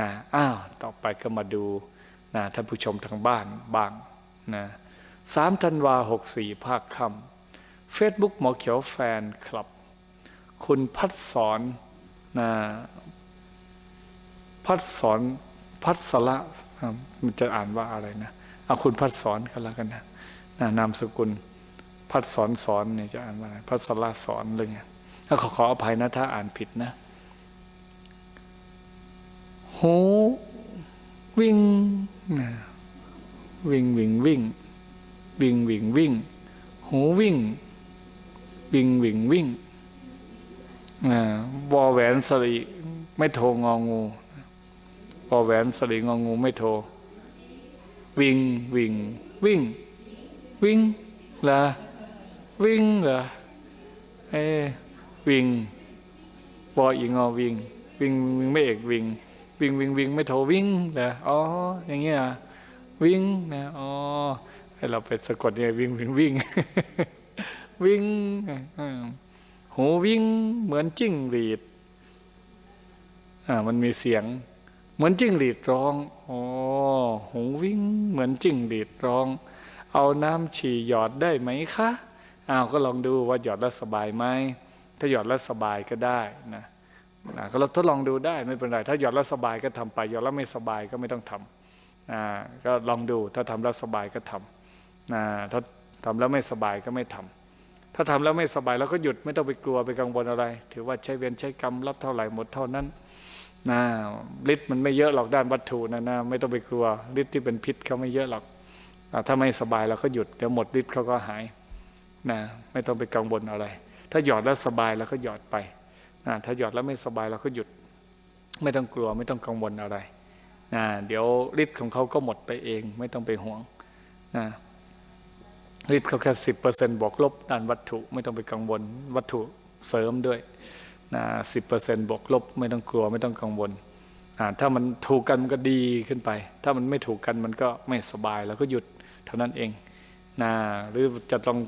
นะอ้าวต่อไปก็มาดูนะท่านผู้ชมทางบ้านบ้างนะสามธันวาหกสี่ภาคค่ำเฟซบุ๊กหมอเขียวแฟนคลับ คุณพัดสอนนะพัดสอนพัดสละมันจะอ่านว่าอะไรนะเอาคุณพัดสอนก็แล้วกันนะนะนามสกุลพัดสอนสอนเนี่ยจะอ่านว่าอะไรพัดสละสอนเลยไงแล้วขอขออภัยนะถ้าอ่านผิดนะ หูวิ่งนะวิ่งวิ่งวิ่งวิ่งวิ่งวิ่งหูวิ่ง วิ่งวิ่งวิ่งอ่าวอแหวนสรีไม่โทงองูวอแหวนสรีงองูไม่โท วิ่งวิ่งวิ่ง วิ่งเหรอวิ่งเหรอเอ้วิ่งวออีงอวิ่ง วิ่งวิ่งไม่เอกวิ่ง วิ่งวิ่งวิ่งไม่โทรวิ่งเหรออ๋ออย่างเงี้ยวิ่งนะอ๋อให้เราไปสะกดเนี่ยวิ่งวิ่งวิ่งวิ่งอ่าหูวิ่งเหมือนจิ้งหรีดอ่ามันมีเสียง เหมือนจิ้งหรีดร้องอ๋อหูวิ่งเหมือนจิ้งหรีดร้อง เอาน้ำฉี่หยอดได้ไหมคะอ้าวก็ลองดูว่าหยอดแล้วสบายไหมถ้าหยอดแล้วสบายก็ได้นะ นะก็เราทดลองดูได้ไม่เป็นไร ถ้าหยอดแล้วสบายก็ทำไป หยอดแล้วไม่สบายก็ไม่ต้องทำนะก็ลองดูถ้าทำแล้วสบายก็ทำนะถ้าทำแล้วไม่สบายก็ไม่ทำถ้าทำแล้วไม่สบายแล้วก็หยุดไม่ต้องไปกลัวไปกังวลอะไร ถือว่าใช้เวรใช้กรรมรับเท่าไหร่หมดเท่านั้นนะฤทธิ์มันไม่เยอะหรอกด้านวัตถุนะนะไม่ต้องไปกลัวฤทธิ์ที่เป็นพิษเขาไม่เยอะหรอกถ้าไม่สบายเราก็หยุดเดี๋ยวหมดฤทธิ์เขาก็หายนะไม่ต้องไปกังวลอะไร ถ้าหยอดแล้วสบายเราก็หยอดไป ถ้าหยอดแล้วไม่สบายเราก็หยุด ไม่ต้องกลัวไม่ต้องกังวลอะไรนะเดี๋ยวฤทธิ์ของเขาก็หมดไปเอง ไม่ต้องไปห่วงนะฤทธิ์เขาแค่สิบเปอร์เซ็นต์บวกลบด้านวัตถุไม่ต้องไปกังวล วัตถุเสริมด้วยนะสิบเปอร์เซ็นต์บวกลบ ไม่ต้องกลัวไม่ต้องกังวลนะถ้ามันถูกกันมันก็ดีขึ้นไป ถ้ามันไม่ถูกกันมันก็ไม่สบายแล้วก็หยุดเท่านั้นเองนะหรือจะต้อง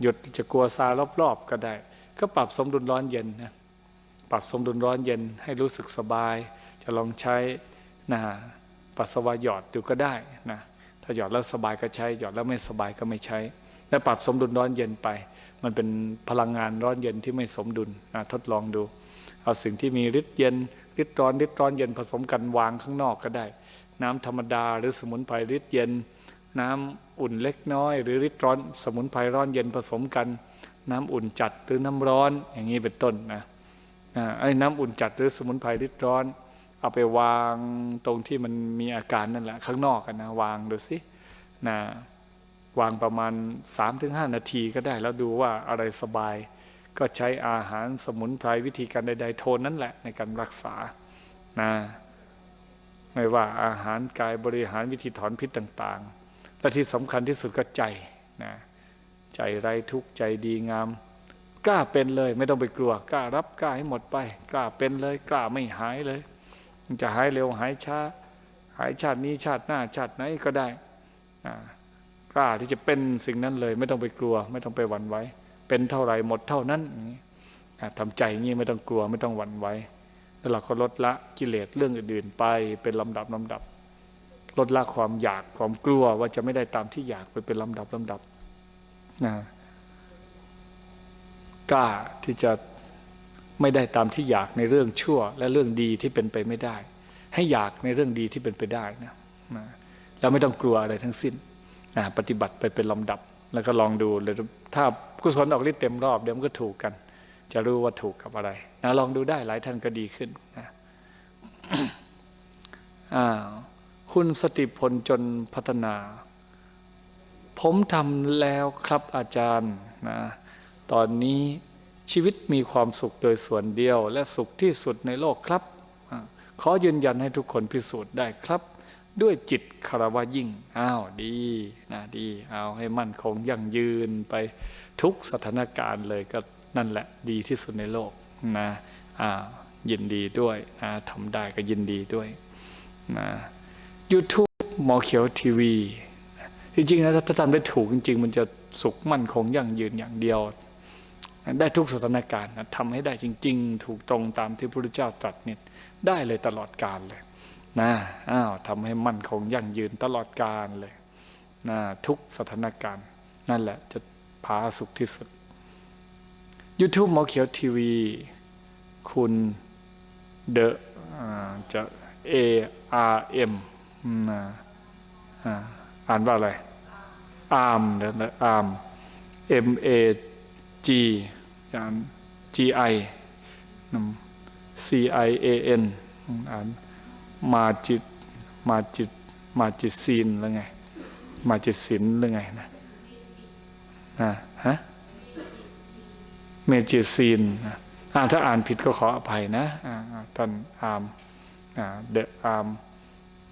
หยุดจะกลัวซารอบๆก็ได้ ก็ปรับสมดุลร้อนเย็นนะ ปรับสมดุลร้อนเย็นให้รู้สึกสบาย จะลองใช้นะปัสสาวะหยอดดูก็ได้นะถ้าหยอดแล้วสบายก็ใช้ หยอดแล้วไม่สบายก็ไม่ใช้ แล้วปรับสมดุลร้อนเย็นไป มันเป็นพลังงานร้อนเย็นที่ไม่สมดุลนะทดลองดู เอาสิ่งที่มีฤทธิ์เย็นฤทธิ์ร้อนฤทธิ์ร้อนเย็นผสมกันวางข้างนอกก็ได้ น้ำธรรมดาหรือสมุนไพรฤทธิ์เย็น น้ำอุ่นเล็กน้อย หรือฤทธิ์ร้อน สมุนไพรร้อนเย็นผสมกัน น้ำอุ่นจัดหรือน้ำร้อนอย่างนี้เป็นต้นนะ ไอ้น้ำอุ่นจัดหรือสมุนไพรฤทธิ์ร้อน เอาไปวางตรงที่มันมีอาการนั่นแหละ ข้างนอกกันนะวางดูสินะวางประมาณ 3-5 นาทีก็ได้ แล้วดูว่าอะไรสบาย ก็ใช้อาหารสมุนไพรวิธีการใด ๆ โทนนั่นแหละในการรักษานะไม่ว่าอาหารกายบริหารวิธีถอนพิษต่างๆ และที่สำคัญที่สุดก็ใจนะใจไร้ทุกข์ใจดีงาม กล้าเป็นเลย ไม่ต้องไปกลัว กล้ารับกล้าให้หมดไป กล้าเป็นเลย กล้าไม่หายเลยมันจะหายเร็วหายช้า หายชาตินี้ชาติหน้าชาติไหนก็ได้กล้าที่จะเป็นสิ่งนั้นเลย ไม่ต้องไปกลัว ไม่ต้องไปหวั่นไหวเป็นเท่าไหร่หมดเท่านั้นทำใจงี้ไม่ต้องกลัวไม่ต้องหวั่นไหวแล้วเราก็ลดละกิเลสเรื่องอื่นๆไปเป็นลำดับลำดับ ลดละความอยากความกลัวว่าจะไม่ได้ตามที่อยากไปเป็นลำดับลำดับนะ กล้าที่จะไม่ได้ตามที่อยากในเรื่องชั่ว และเรื่องดีที่เป็นไปไม่ได้ ให้อยากในเรื่องดีที่เป็นไปได้นะนะแล้วไม่ต้องกลัวอะไรทั้งสิ้นนะปฏิบัติไปเป็นลำดับ แล้วก็ลองดูเลยถ้ากุศลออกฤทธิ์เต็มรอบเดี๋ยวมันก็ถูกกัน จะรู้ว่าถูกกับอะไรนะลองดูได้หลายท่านก็ดีขึ้นนะคุณสติพลจนพัฒนา ผมทำแล้วครับอาจารย์นะตอนนี้ ชีวิตมีความสุขโดยส่วนเดียว และสุขที่สุดในโลกครับ ขอยืนยันให้ทุกคนพิสูจน์ได้ครับ ด้วยจิตคารวะยิ่งอ้าวดีนะดีเอาให้มั่นคงยั่งยืนไปทุกสถานการณ์เลยก็นั่นแหละดีที่สุดในโลกนะอ้าวยินดีด้วยนะทำได้ก็ยินดีด้วยนะยูทูบหมอเขียวทีวีจริงๆนะถ้าทำได้ถูกจริง ๆ มันจะสุขมั่นคงยั่งยืนอย่างเดียว ได้ทุกสถานการณ์ทำให้ได้จริง ๆ ถูกตรงตามที่พระพุทธเจ้าตรัสเนี่ยได้เลยตลอดกาลเลยนะอ้าวทำให้มั่นคงยั่งยืนตลอดกาลเลยนะทุกสถานการณ์ นั่นแหละจะพาสุขที่สุด YouTube หมอเขียวทีวี คุณเดอะจะ A R M นะอ่าอ่านว่าอะไรอาร์มเดี๋ยวนะอาร์ม M A G อ่าน G I นำ C I A N อ่านมาจิตมาจิตมาจิตซีนหรือไง มาจิตศิลหรือไงนะนะฮะเมจิซีนอ่าถ้าอ่านผิดก็ขออภัยนะอ่าท่านอาร์มเดอะอาร์ม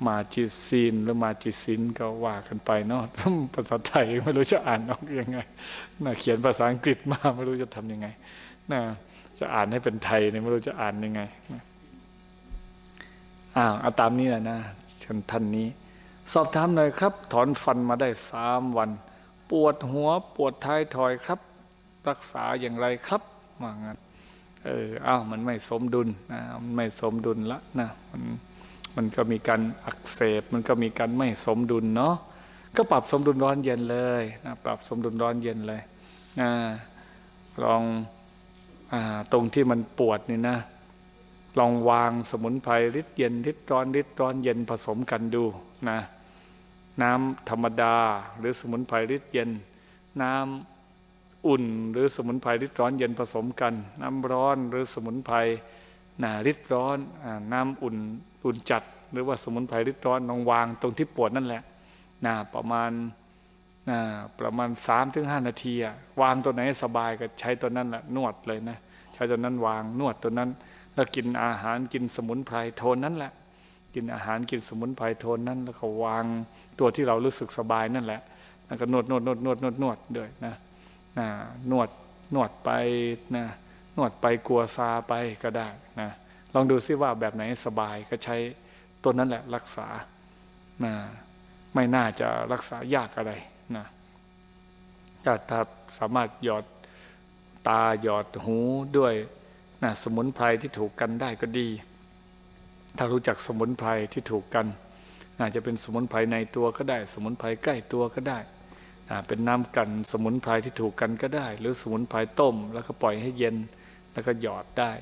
มาจิตซีนหรือมาจิตศิลก็ว่ากันไปเนาะภาษาไทยไม่รู้จะอ่านออกยังไงนะเขียนภาษาอังกฤษมาไม่รู้จะทำยังไงนะจะอ่านให้เป็นไทยเนี่ยไม่รู้จะอ่านยังไงนะอ้าวเอาตามนี้แหละนะเชิญท่านนี้ สอบถามหน่อยครับ ถอนฟันมาได้สามวัน ปวดหัวปวดท้ายทอยครับ รักษาอย่างไรครับว่างั้นเอออ้าวมันไม่สมดุลนะมันไม่สมดุลละนะมัน มันก็มีการอักเสบ มันก็มีการไม่สมดุลเนาะก็ปรับสมดุลร้อนเย็นเลยนะปรับสมดุลร้อนเย็นเลยนะลองอตรงที่มันปวดนี่นะ ลองวางสมุนไพรริดเย็นริดร้อนริดร้อนเย็นผสมกันดูนะน้ำธรรมดาหรือสมุนไพรริดเย็น น้ำอุ่นหรือสมุนไพรริดร้อนเย็นผสมกัน น้ำร้อนหรือสมุนไพรนะริดร้อนอน้ำอุ่น อุ่นจัดหรือว่าสมุนไพรริดร้อนลองวางตรงที่ปวดนั่นแหละนะประมาณนะประมาณ3าถึงหนาทีอะวางตัวไหนสบายก็ใช้ตัวนั้นแหละนวดเลยนะใช้ตัวนั้นวางนวดตัวนั้น แล้วกินอาหารกินสมุนไพรโทนนั้นแหละ กินอาหารกินสมุนไพรโทนนั้น แล้วก็วางตัวที่เรารู้สึกสบายนั่นแหละแล้วก็นวดนวดนวดนวดนวดนวดด้วยนะนะนวดนวดไปนะนวดไปกลัวซาไปก็ได้นะ ลองดูซิว่าแบบไหนสบายก็ใช้ตัวนั้นแหละรักษานะไม่น่าจะรักษายากอะไรนะถ้าสามารถหยอดตาหยอดหูด้วยนะสมุนไพรที่ถูกกันได้ก็ดี ถ้ารู้จักสมุนไพรที่ถูกกันอาจจะเป็นสมุนไพรในตัวก็ได้ สมุนไพรใกล้ตัวก็ได้ เป็นน้ำกันสมุนไพรที่ถูกกันก็ได้ หรือสมุนไพรต้ม แล้วก็ปล่อยให้เย็นแล้วก็หยอดได้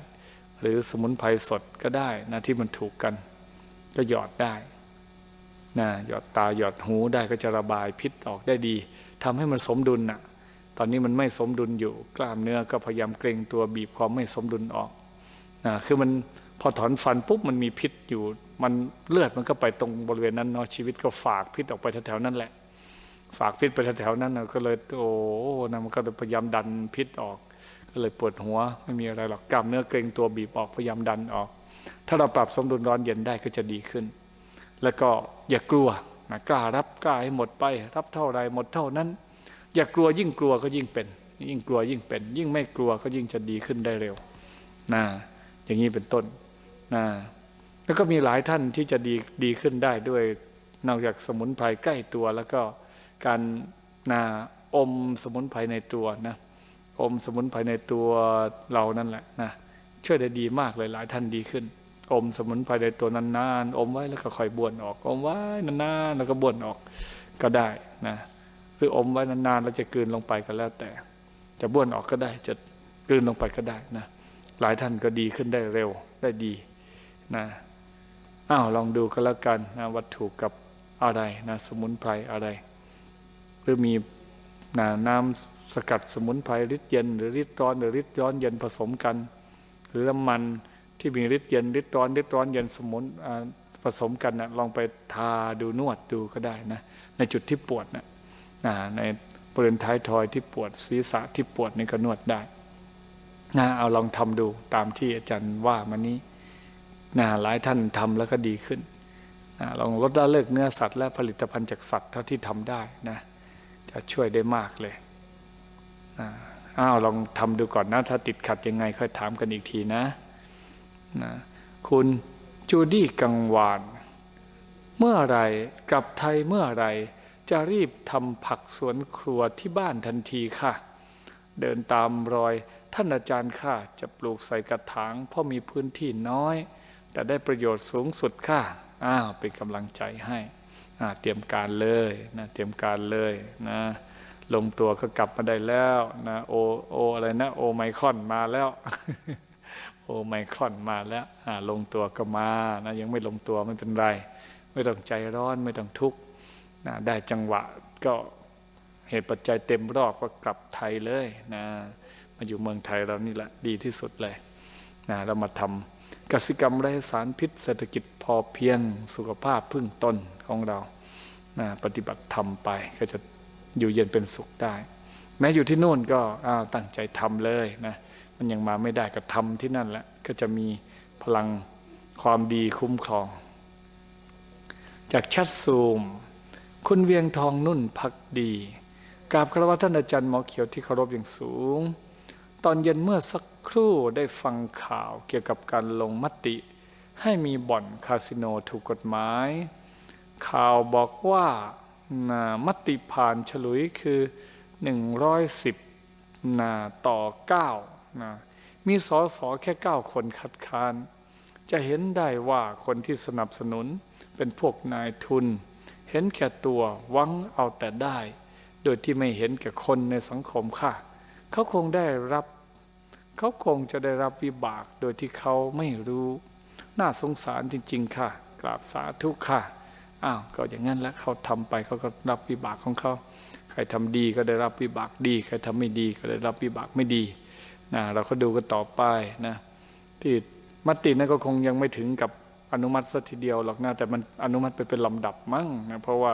หรือสมุนไพรสดก็ได้นะที่มันถูกกัน ก็หยอดได้นะหยอดตาหยอดหูได้ก็จะระบายพิษออกได้ดีทำให้มันสมดุลน่ะตอนนี้มันไม่สมดุลอยู่กล้ามเนื้อก็พยายามเกรงตัวบีบความไม่สมดุลออกนะคือมันพอถอนฟันปุ๊บมันมีพิษอยู่ มันเลือดมันก็ไปตรงบริเวณนั้นเนาะชีวิตก็ฝากพิษออกไปแถวๆนั้นแหละ ฝากพิษไปแถวๆนั้นก็เลยโอ้นะมันก็เลยพยายามดันพิษออก ก็เลยปวดหัวไม่มีอะไรหรอกกล้ามเนื้อเกรงตัวบีบออกพยายามดันออก ถ้าเราปรับสมดุลร้อนเย็นได้ก็จะดีขึ้น แล้วก็อย่ากลัวนะกล้ารับกล้าให้หมดไป รับเท่าไรหมดเท่านั้น อย่ากลัวยิ่งกลัวก็ยิ่งเป็น ยิ่งกลัวยิ่งเป็น ยิ่งไม่กลัวก็ยิ่งจะดีขึ้นได้เร็วนะอย่างนี้เป็นต้นนะแล้วก็มีหลายท่านที่จะดีดีขึ้นได้ด้วยนอกจากสมุนไพรใกล้ตัวแล้วก็การนาอมสมุนไพรในตัวนะ อมสมุนไพรในตัวเรานั่นแหละนะช่วยได้ดีมากเลยหลายท่านดีขึ้น อมสมุนไพรในตัวนานๆอมไว้แล้วก็ค่อยบ้วนออก อมไว้นานๆแล้วก็บ้วนออกก็ได้นะหรืออมไว้นานๆแล้วจะกลืนลงไปก็แล้วแต่ จะบ้วนออกก็ได้จะกลืนลงไปก็ได้นะหลายท่านก็ดีขึ้นได้เร็วได้ดีนะอ้าวลองดูก็แล้วกันนะวัตถุกับอะไรนะสมุนไพรอะไร หรือมีนะน้ำ สกัดสมุนไพรฤทธิ์เย็นหรือฤทธิ์ร้อนหรือฤทธิ์ร้อนเย็นผสมกัน หรือน้ำมันที่มีฤทธิ์เย็นฤทธิ์ร้อนฤทธิ์ร้อนเย็นสมุนผสมกันนะลองไปทาดูนวดดูก็ได้นะในจุดที่ปวดนะในบริเวณท้ายทอยที่ปวดศีรษะที่ปวดนี่ก็นวดได้นะเอาลองทำดูตามที่อาจารย์ว่ามานี้นะหลายท่านทำแล้วก็ดีขึ้นนะลองลดละเลิกเนื้อสัตว์และผลิตภัณฑ์จากสัตว์เท่าที่ทำได้นะจะช่วยได้มากเลย อ้าวลองทำดูก่อนนะ ถ้าติดขัดยังไงค่อยถามกันอีกทีนะนะคุณจูดี้กังวาน เมื่อไรกลับไทยเมื่อไรจะรีบทำผักสวนครัวที่บ้านทันทีค่ะ เดินตามรอยท่านอาจารย์ค่ะ จะปลูกใส่กระถางเพราะมีพื้นที่น้อย แต่ได้ประโยชน์สูงสุดค่ะอ้าวเป็นกำลังใจให้เตรียมการเลยนะเตรียมการเลยนะ ลงตัวก็กลับมาได้แล้วนะโอโออะไรนะโอไมครอนมาแล้ว โอไมครอนมาแล้วอ่าลงตัวก็มานะยังไม่ลงตัวไม่เป็นไร ไม่ต้องใจร้อนไม่ต้องทุกข์นะได้จังหวะก็เหตุปัจจัยเต็มรอบก็กลับไทยเลยนะมาอยู่เมืองไทยเรานี่แหละดีที่สุดเลยนะเรามาทำกสิกรรมไร้สารพิษ เศรษฐกิจพอเพียงสุขภาพพึ่งตนของเรานะปฏิบัติธรรมไปก็จะ อยู่เย็นเป็นสุขได้ แม้อยู่ที่นู่นก็ตั้งใจทำเลยนะมันยังมาไม่ได้ก็ทำที่นั่นแหละก็จะมีพลังความดีคุ้มครอง จากชัดซูม คุณเวียงทองนุ่นพักดีกราบคารวะท่านอาจารย์หมอเขียวที่เคารพอย่างสูง ตอนเย็นเมื่อสักครู่ได้ฟังข่าวเกี่ยวกับการลงมติ ให้มีบ่อนคาสิโนถูกกฎหมาย ข่าวบอกว่า นะมติผ่านฉลุยคือ 110นะต่อ9นะมีสอสอแค่ 9 คนคัดค้าน จะเห็นได้ว่าคนที่สนับสนุนเป็นพวกนายทุน เห็นแก่ตัวหวังเอาแต่ได้ โดยที่ไม่เห็นแก่คนในสังคมค่ะ เขาคงได้รับ เขาคงจะได้รับวิบากโดยที่เขาไม่รู้ น่าสงสารจริง ๆ ค่ะ กราบสาธุค่ะ อ้าวก็อย่างนั้นแล้วเขาทำไปเขาก็รับวิบากของเขาใครทำดีก็ได้รับวิบากดี ใครทำไม่ดีก็ได้รับวิบากไม่ดีนะเราก็ดูกันต่อไปนะที่มตินั้นก็คงยังไม่ถึงกับอนุมัติสัทีเดียวหรอกนะแต่มันอนุมัติไปเป็นลำดับมั้งนะเพราะว่า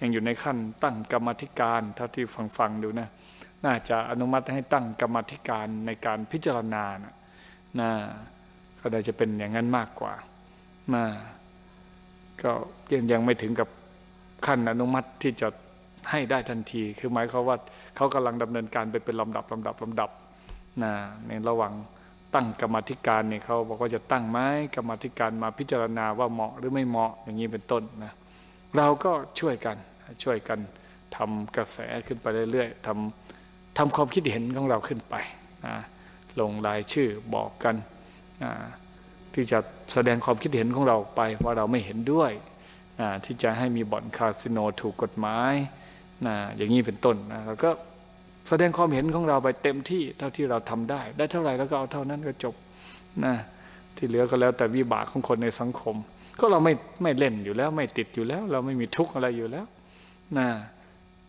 ยังอยู่ในขั้นตั้งกรรมธิการเท่าที่ฟังฟังดูนะน่าจะอนุมัติให้ตั้งกรรมธิการในการพิจารณานะนะก็ได้จะเป็นอย่างนั้นมากกว่านะ ก็ยังยังไม่ถึงกับขั้นอนุมัติที่จะให้ได้ทันที คือหมายความว่าเขากำลังดำเนินการไปเป็นลำดับลำดับลำดับนะในระหว่างตั้งกรรมธิการเนี่ยเขาบอกว่าจะตั้งไหมกรรมธิการมาพิจารณาว่าเหมาะหรือไม่เหมาะอย่างนี้เป็นต้นนะเราก็ช่วยกันช่วยกันทำกระแสขึ้นไปเรื่อยๆทำทำความคิดเห็นของเราขึ้นไปนะลงรายชื่อบอกกันนะ ที่จะแสดงความคิดเห็นของเราไปว่าเราไม่เห็นด้วยที่จะให้มีบ่อนคาสิโนถูกกฎหมายนะอย่างนี้เป็นต้นนะแล้วก็แสดงความเห็นของเราไปเต็มที่เท่าที่เราทำได้ ได้เท่าไหร่แล้วก็เอาเท่านั้นก็จบนะที่เหลือก็แล้วแต่วิบากของคนในสังคม ก็เราไม่ไม่เล่นอยู่แล้ว ไม่ติดอยู่แล้ว เราไม่มีทุกข์อะไรอยู่แล้วนะ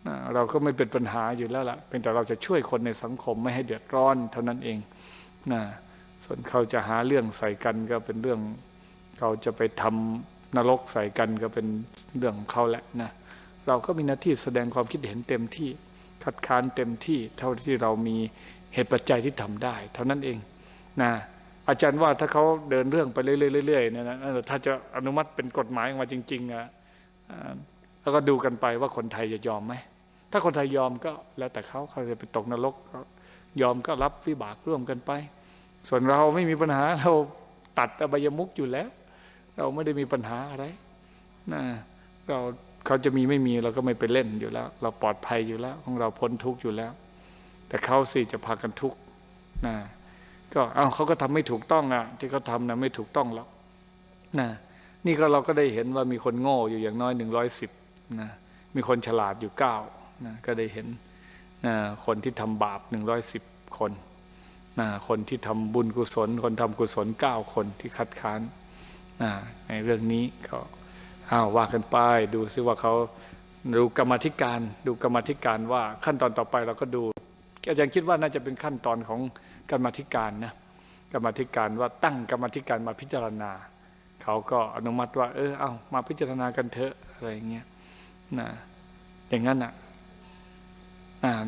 นะเราก็ไม่เป็นปัญหาอยู่แล้วล่ะเป็นแต่เราจะช่วยคนในสังคมไม่ให้เดือดร้อนเท่านั้นเองนะ ส่วนเขาจะหาเรื่องใส่กันก็เป็นเรื่องเขาจะไปทำนรกใส่กันก็เป็นเรื่องของเขาแหละนะเราก็มีหน้าที่แสดงความคิดเห็นเต็มที่คัดค้านเต็มที่เท่าที่เรามีเหตุปัจจัยที่ทำได้ เท่านั้นเองนะอาจารย์ว่าถ้าเขาเดินเรื่องไปเรื่อยๆเนี่ยนะถ้าจะอนุมัติเป็นกฎหมายออกมาจริงๆอะอ่าแล้วก็ดูกันไปว่าคนไทยจะยอมไหมถ้าคนไทยยอมก็แล้วแต่เขาเขาจะไปตกนรกก็ยอมก็รับวิบากร่วมกันไป ส่วนเราไม่มีปัญหาเราตัดอบายมุกอยู่แล้ว เราไม่ได้มีปัญหาอะไรนะเราเขาจะมีไม่มีเราก็ไม่ไปเล่นอยู่แล้ว เราปลอดภัยอยู่แล้ว ของเราพ้นทุกข์อยู่แล้ว แต่เขาสิจะพากันทุกข์นะก็เอาเขาก็ทำไม่ถูกต้องอะ ที่เขาทำนะไม่ถูกต้องหรอกนะนี่ก็เราก็ได้เห็นว่ามีคนโง่อยู่อย่างน้อยหนึ่งร้อยสิบนะมีคนฉลาดอยู่เก้านะก็ได้เห็นนะคนที่ทำบาปหนึ่งร้อยสิบคน นะคนที่ทำบุญกุศล คนทำกุศลเก้าคนที่คัดค้านนะในเรื่องนี้ก็อ้าวว่ากันไปดูซิว่าเขาดูกรรมธิการ ดูกรรมธิการว่าขั้นตอนต่อไปเราก็ดูอาจารย์คิดว่าน่าจะเป็นขั้นตอนของกรรมธิการนะกรรมธิการว่าตั้งกรรมธิการมาพิจารณา เขาก็อนุมัติว่า เออเอามาพิจารณากันเถอะอะไรอย่างเงี้ยนะอย่างนั้นอะ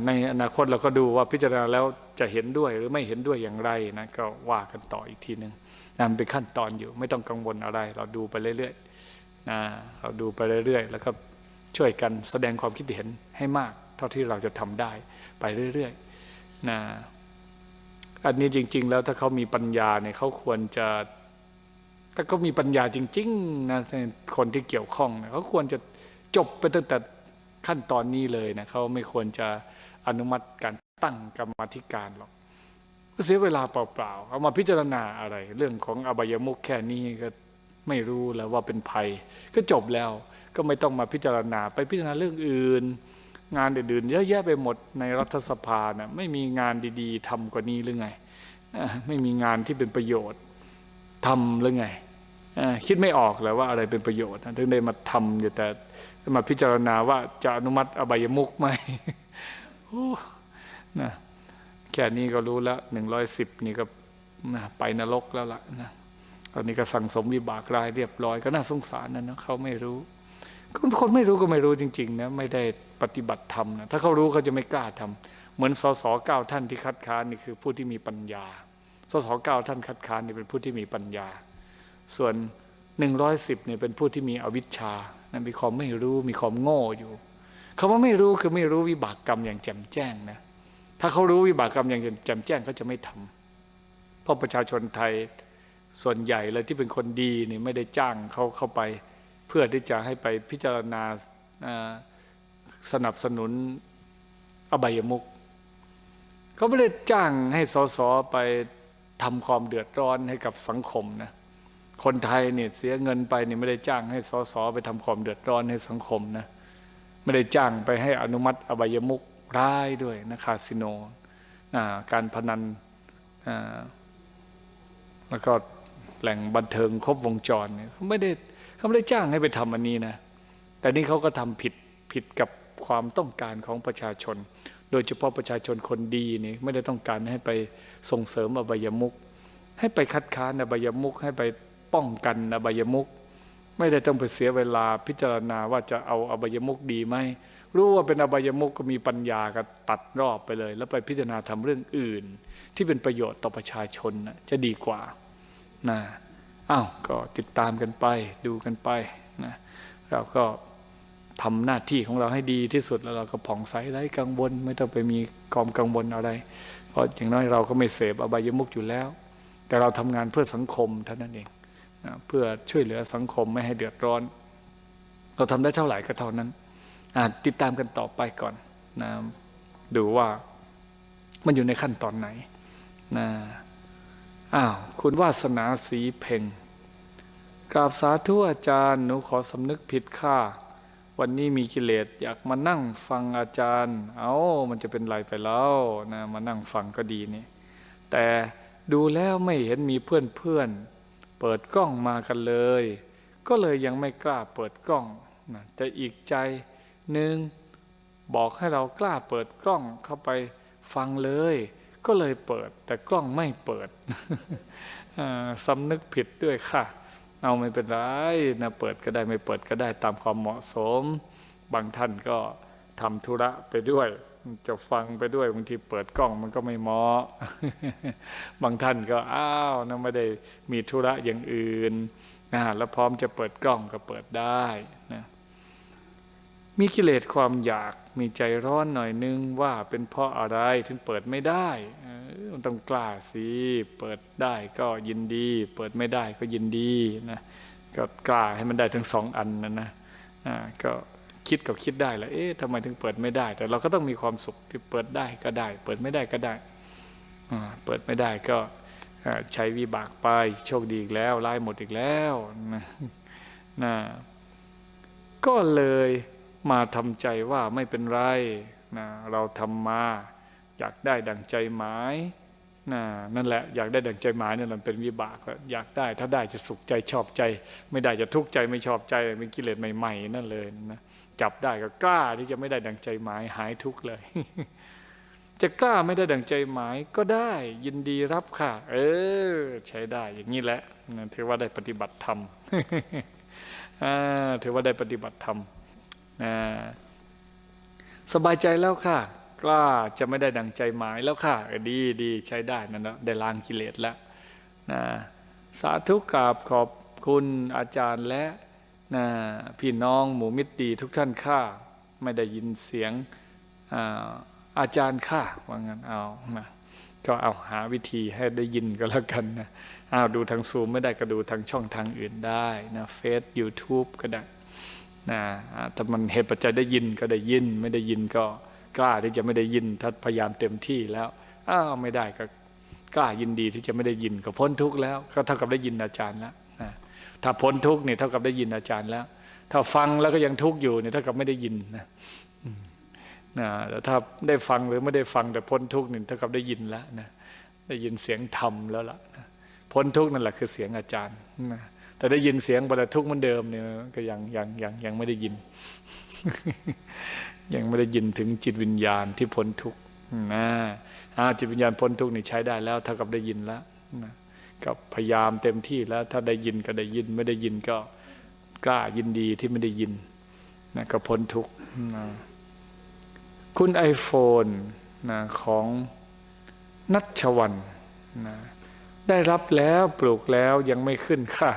ในอนาคตเราก็ดูว่าพิจารณาแล้ว จะเห็นด้วยหรือไม่เห็นด้วยอย่างไรนะก็ว่ากันต่ออีกทีหนึ่งนะมันเป็นขั้นตอนอยู่ไม่ต้องกังวลอะไร เราดูไปเรื่อยๆนะเราดูไปเรื่อยๆ แล้วก็ช่วยกันแสดงความคิดเห็นให้มาก เท่าที่เราจะทำได้ไปเรื่อยๆนะอันนี้จริง ๆ แล้วถ้าเขามีปัญญาเนี่ยเขาควรจะถ้าเขามีปัญญาจริงๆนะคนที่เกี่ยวข้องเนี่ยเขาควรจะจบไปตั้งแต่ขั้นตอนนี้เลยนะเขาไม่ควรจะอนุมัติการ ตั้งกรรมธิการหรอกเสียเวลาเปล่าๆ เอามาพิจารณาอะไร เรื่องของอบายมุขแค่นี้ก็ไม่รู้แล้วว่าเป็นภัย ก็จบแล้วก็ไม่ต้องมาพิจารณาไปพิจารณาเรื่องอื่น งานอื่นๆเยอะแยะไปหมดในรัฐสภานะไม่มีงานดีๆทำกว่านี้หรือไงไม่มีงานที่เป็นประโยชน์ทำหรือไงคิดไม่ออกแล้วว่าอะไรเป็นประโยชน์ถึงได้มาทำอยู่แต่มาพิจารณาว่าจะอนุมัติอบายมุกไหม นะแค่นี้ก็รู้แล้วหนึ่งร้อยสิบนี่ก็นะไปนรกแล้วละนะตอนนี้ก็สั่งสมวิบากรายเรียบร้อยก็น่าสงสารนะนะเขาไม่รู้คนไม่รู้ก็ไม่รู้จริงๆนะไม่ได้ปฏิบัติธรรมนะถ้าเขารู้เขาจะไม่กล้าทำเหมือนสสเก้าท่านที่คัดค้านนี่คือผู้ที่มีปัญญาสสเก้าท่านคัดค้านนี่เป็นผู้ที่มีปัญญา ส่วนหนึ่งร้อยสิบเนี่ยเป็นผู้ที่มีอวิชชานะมีความไม่รู้มีความโง่อยู่คำว่าไม่รู้คือไม่รู้วิบากกรรมอย่างแจ่มแจ้งนะ ถ้าเขารู้วิบากกรรมอย่างแจ่มแจ้งเขาจะไม่ทำเพราะประชาชนไทยส่วนใหญ่เลยที่เป็นคนดีนี่ไม่ได้จ้างเขาเข้าไป เพื่อที่จะให้ไปพิจารณาสนับสนุนอบายมุกเขาไม่ได้จ้างให้สสไปทำความเดือดร้อนให้กับสังคมนะคนไทยเนี่ยเสียเงินไปนี่ไม่ได้จ้างให้สสไปทำความเดือดร้อนให้สังคมนะไม่ได้จ้างไปให้อนุมัติอบายมุก ร้ายด้วยนะคาสิโน่การพนันแล้วก็แหล่งบันเทิงครบวงจรเนี่ยเขาไม่ได้เขาไม่ได้จ้างให้ไปทำอันนี้นะแต่นี่เขาก็ทำผิดผิดกับความต้องการของประชาชน โดยเฉพาะประชาชนคนดีนี่ไม่ได้ต้องการให้ไปส่งเสริมอบายมุกให้ไปคัดค้านอบายมุกให้ไปป้องกันอบายมุกไม่ได้ต้องไปเสียเวลาพิจารณาว่าจะเอาอบายมุกดีไหม รู้ว่าเป็นอบายมุกก็มีปัญญาก็ตัดรอบไปเลย แล้วไปพิจารณาทำเรื่องอื่น ที่เป็นประโยชน์ต่อประชาชนนะจะดีกว่านะอ้าวก็ติดตามกันไปดูกันไปนะเราก็ทำหน้าที่ของเราให้ดีที่สุดแล้วเราก็ผ่องใสไร้กังวล ไม่ต้องไปมีความกังวลอะไร เพราะอย่างน้อยเราก็ไม่เสพอบายมุกอยู่แล้ว แต่เราทำงานเพื่อสังคมเท่านั้นเองนะเพื่อช่วยเหลือสังคมไม่ให้เดือดร้อน เราทำได้เท่าไหร่ก็เท่านั้น ติดตามกันต่อไปก่อนนะดูว่ามันอยู่ในขั้นตอนไหนนะอ้าวคุณวาสนาสีเพ่งกราบสาธุอาจารย์หนูขอสำนึกผิดค่าวันนี้มีกิเลสอยากมานั่งฟังอาจารย์ เอามันจะเป็นไรไปแล้วนะมานั่งฟังก็ดีนี่ แต่ดูแล้วไม่เห็นมีเพื่อนเพื่อนเปิดกล้องมากันเลย ก็เลยยังไม่กล้าเปิดกล้องนะแต่อีกใจ หนึ่งบอกให้เรากล้าเปิดกล้องเข้าไปฟังเลย ก็เลยเปิด แต่กล้องไม่เปิดสำนึกผิดด้วยค่ะ เอาไม่เป็นไรนะเปิดก็ได้ไม่เปิดก็ได้ตามความเหมาะสม บางท่านก็ทำธุระไปด้วยจะฟังไปด้วยบางทีเปิดกล้องมันก็ไม่เหมาะ บางท่านก็อ้าวนะไม่ได้มีธุระอย่างอื่นนะแล้วพร้อมจะเปิดกล้องก็เปิดได้นะ มีกิเลสความอยากมีใจร้อนหน่อยนึงว่าเป็นเพราะอะไรถึงเปิดไม่ได้มันต้องกล้าสิเปิดได้ก็ยินดี เปิดไม่ได้ก็ยินดีนะก็กล้าให้มันได้ทั้งสองอันนะนะก็คิดกับคิดได้แหละเอ๊ะทำไมถึงเปิดไม่ได้ แต่เราก็ต้องมีความสุขที่เปิดได้ก็ได้ เปิดไม่ได้ก็ได้เปิดไม่ได้ก็ใช้วิบากไปโชคดีอีกแล้วไล่หมดอีกแล้วนะนะก็เลย มาทำใจว่าไม่เป็นไรนะเราทำมา อยากได้ดังใจหมายนะนั่นแหละอยากได้ดังใจหมายนั่นแหละเป็นวิบากแล้วอยากได้ถ้าได้จะสุขใจชอบใจ ไม่ได้จะทุกข์ใจไม่ชอบใจเป็นกิเลสใหม่ ๆ นั่นเลยนะจับได้ก็กล้าที่จะไม่ได้ดังใจหมายหายทุกข์เลย จะกล้าไม่ได้ดังใจหมายก็ได้ ยินดีรับค่ะ เออ ใช้ได้อย่างนี้แหละถือว่าได้ปฏิบัติธรรมถือว่าได้ปฏิบัติธรรม นะสบายใจแล้วค่ะ กล้าจะไม่ได้ดังใจหมายแล้วค่ะดีดีใช้ได้นั่นนะได้ล้างกิเลสแล้วนะสาธุกราบขอบคุณอาจารย์และนะพี่น้องหมู่มิตรดีทุกท่านค่ะไม่ได้ยินเสียงอาอาจารย์ค่ะว่างั้นเอานะก็เอาหาวิธีให้ได้ยินก็แล้วกันนะเอาดูทางซูมไม่ได้ก็ดูทางช่องทางอื่นได้นะเฟซยูทูบก็ได้ นะถ้ามันเหตุปัจจัยได้ยินก็ได้ยิน ไม่ได้ยินก็กล้าที่จะไม่ได้ยิน ถ้าพยายามเต็มที่แล้วอ้าวไม่ได้ก็กล้ายินดีที่จะไม่ได้ยินก็พ้นทุกข์แล้ว ก็เท่ากับได้ยินอาจารย์แล้วนะถ้าพ้นทุกข์เนี่ยเท่ากับได้ยินอาจารย์แล้ว ถ้าฟังแล้วก็ยังทุกข์อยู่เนี่ยเท่ากับไม่ได้ยินนะนะแต่ถ้าได้ฟังหรือไม่ได้ฟังแต่พ้นทุกข์เนี่ยเท่ากับได้ยินแล้วนะได้ยินเสียงธรรมแล้วล่ะนะพ้นทุกข์นั่นแหละคือเสียงอาจารย์นะ แต่ได้ยินเสียงบรรทุกข์เหมือนเดิมเนี่ยก็ยังยังยังยังไม่ได้ยิน ยังไม่ได้ยินถึงจิตวิญญาณที่พ้นทุกข์นะจิตวิญญาณพ้นทุกข์นี่ใช้ได้แล้วเท่ากับได้ยินแล้วนะก็พยายามเต็มที่แล้ว ถ้าได้ยินก็ได้ยิน ไม่ได้ยินก็กล้ายินดีที่ไม่ได้ยินนะก็พ้นทุกข์นะคุณไอโฟนนะของนัชวันนะได้รับแล้วปลูกแล้วยังไม่ขึ้นค่ะ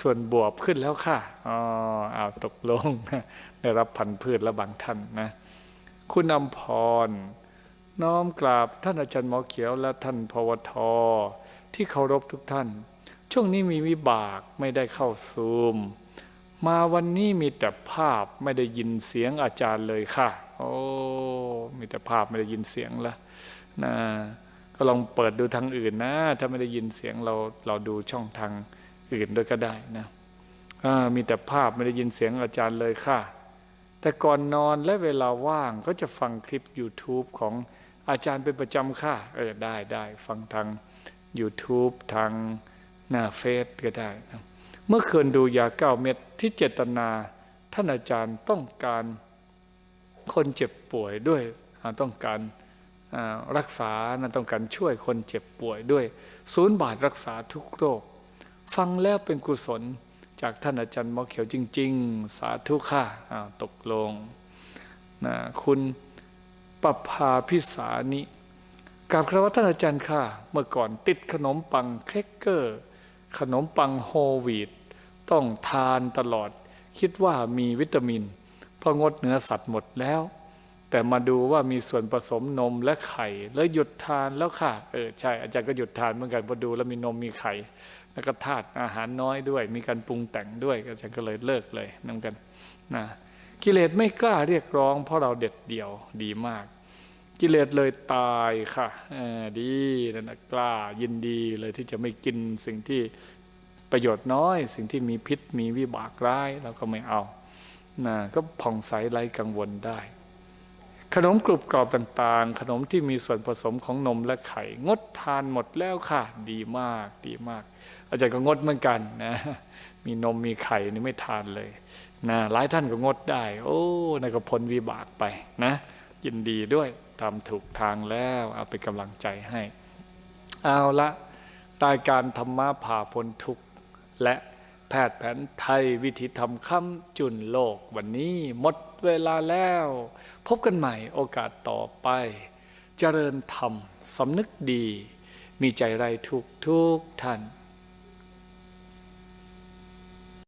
ส่วนบวบขึ้นแล้วค่ะอ๋อเอาตกลง ได้รับพันธุ์พืชแล้วบางท่านนะ คุณอำพร น้อมกราบท่านอาจารย์หมอเขียวและท่านพวท ที่เคารพทุกท่าน ช่วงนี้มีวิบากไม่ได้เข้าซูม มาวันนี้มีแต่ภาพไม่ได้ยินเสียงอาจารย์เลยค่ะ โอ้ มีแต่ภาพไม่ได้ยินเสียงละนะก็ลองเปิดดูทางอื่นนะ ถ้าไม่ได้ยินเสียงเราเราดูช่องทาง อื่นด้วยก็ได้นะอ่ามีแต่ภาพไม่ได้ยินเสียงอาจารย์เลยค่ะ แต่ก่อนนอนและเวลาว่างก็จะฟังคลิป YouTube ของอาจารย์เป็นประจำค่ะ เออได้ได้ฟังทาง YouTube ทางหน้าเฟซก็ได้นะเมื่อคืนดูยาเก้าเม็ดที่เจตนา ท่านอาจารย์ต้องการคนเจ็บป่วยด้วยต้องการรักษานะต้องการช่วยคนเจ็บป่วยด้วย ศูนย์บาทรักษาทุกโรค ฟังแล้วเป็นกุศล จากท่านอาจารย์หมอเขียวจริง ๆ สาธุค่ะอ้าตกลงนะคุณปภาพิสานิกราบครวะท่านอาจารย์ค่ะ เมื่อก่อนติดขนมปังเครกเกอร์ ขนมปังโฮลวีตต้องทานตลอด คิดว่ามีวิตามิน เพราะงดเนื้อสัตว์หมดแล้ว แต่มาดูว่ามีส่วนผสมนมและไข่ แล้วหยุดทานแล้วค่ะ เออใช่อาจารย์ก็หยุดทานเหมือนกันพอดูแล้วมีนมมีไข่ แล้วก็ธาตุอาหารน้อยด้วย มีการปรุงแต่งด้วยอาจารย์ก็เลยเลิกเลยนั่นกันนะกิเลสไม่กล้าเรียกร้อง เพราะเราเด็ดเดี่ยวดีมาก กิเลสเลยตายค่ะดีนั่นนะกล้ายินดีเลยที่จะไม่กินสิ่งที่ประโยชน์น้อย สิ่งที่มีพิษมีวิบากร้ายเราก็ไม่เอานะก็ผ่องใสไร้กังวลได้ ขนมกรุบกรอบต่างๆ ขนมที่มีส่วนผสมของนมและไข่ งดทานหมดแล้วค่ะ ดีมากดีมาก อาจารย์ก็งดเหมือนกันนะมีนมมีไข่นี่ไม่ทานเลยนะหลายท่านก็งดได้ โอ้นั่นก็พ้นวิบากไปนะยินดีด้วยทำถูกทางแล้วเอาเป็นกำลังใจให้ เอาละรายการธรรมะผ่าพ้นทุกข์และแพทย์แผนไทยวิธีทำค้ำจุนโลกวันนี้หมด เวลาแล้ว พบกันใหม่โอกาสต่อไป เจริญธรรมสำนึกดี มีใจไรทุกทุกท่าน